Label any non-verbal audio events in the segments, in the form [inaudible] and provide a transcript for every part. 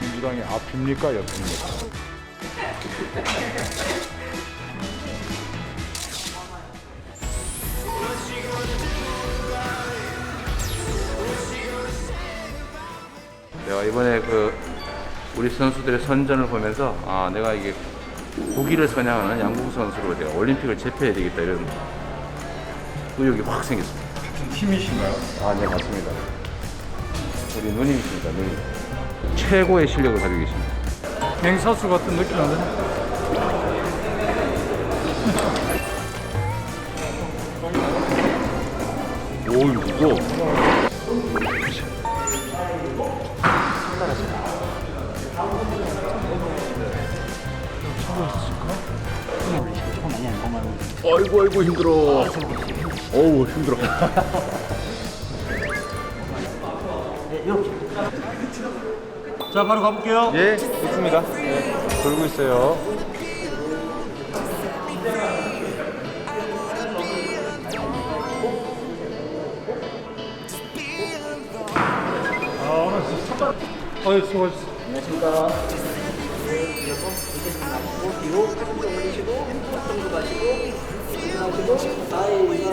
민주당이 앞입니까 옆입니까? 내가 이번에 그 우리 선수들의 선전을 보면서 아 내가 이게 국위를 선양하는 양궁 선수로 내가 올림픽을 제패해야 되겠다 이런 의욕이 확 생겼습니다. 같은 팀이신가요? 아, 네 맞습니다. 우리 누님이십니다, 누님. 최고의 실력을 가지고 계십니다. 맹사수 같은 느낌인데? 아이고 아이고 힘들어. 어우 힘들어. [laughs] 자 바로 가볼게요. 예 좋습니다. 돌고 있어요. 아 오늘 진짜 첫 어이 수고하셨습니다 Ay,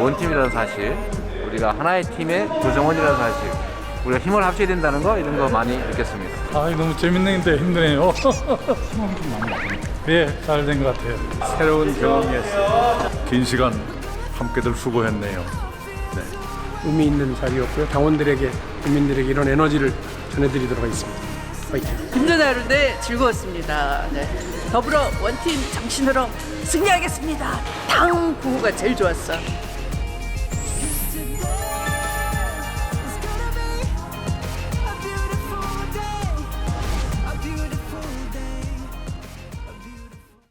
원팀이라는 사실, 우리가 하나의 팀의 구성원이라는 사실, 우리가 힘을 합쳐야 된다는 거 이런 거 많이 느꼈습니다. 아 너무 재밌는데 힘드네요 예 잘 된 것 같아요 새로운 경험이었어요 긴 시간 함께들 수고했네요 의미 있는 자리였고요. 당원들에게 국민들에게 이런 에너지를 전해드리도록 하겠습니다. 화이팅! 힘든 하루인데 즐거웠습니다. 네. 더불어 원팀 정신으로 승리하겠습니다. 당 구호가 제일 좋았어.